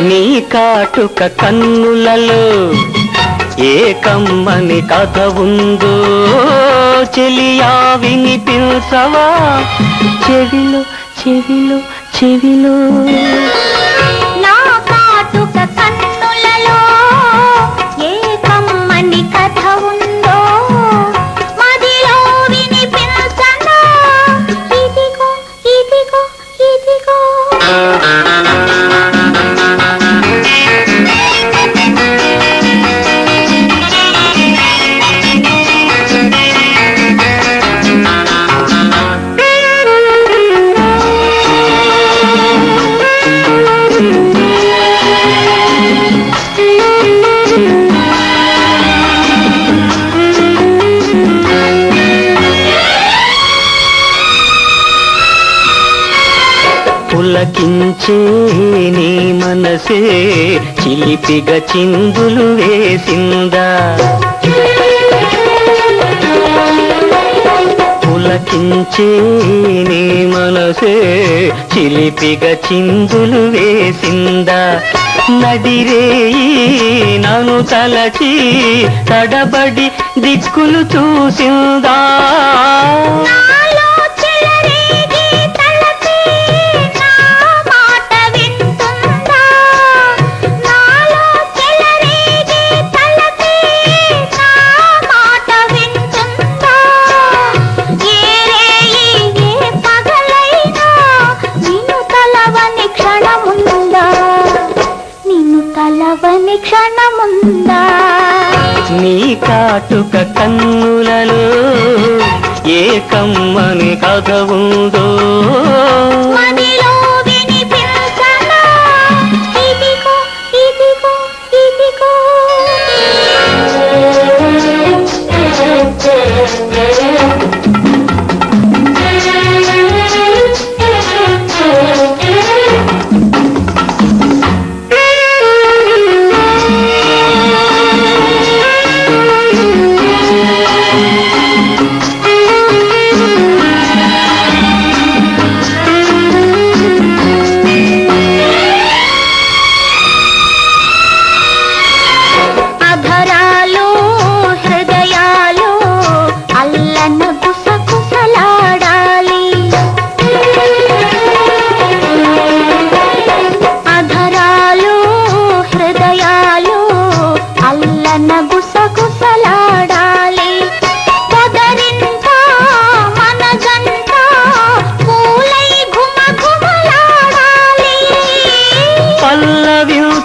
నీ కాటుక కన్నులలో ఏ కమ్మని కథ ఉందో చెలియా వినిపించవా? చెవిలో చెవిలో చెవిలో. పులకించే నీ మనసే చిలిపిగా చిందులు వేసిందా? పులకించే నీ మనసే చిలిపిగా చిందులు వేసిందా? నదిరేయి నను తలచి తడబడి దిక్కులు చూసిందా? క్షణముందా నీ కాటుక కన్నులలో ఏ కమ్మని కథ ఉందో?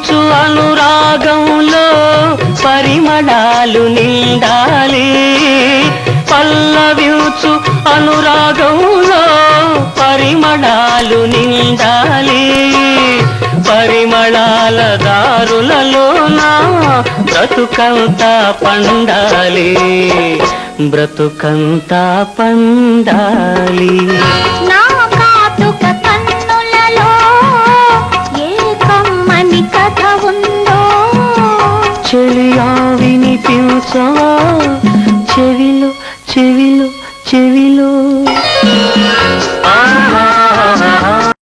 పల్లవించు అనురాగంలో పరిమళాలు నిండాలి. పల్లవ్యూచు అనురాగంలో పరిమళాలు నిండాలి. పరిమళాల దారులలోన బ్రతుకంతా పండాలి. బ్రతుకంతా పండాలి. నా আশা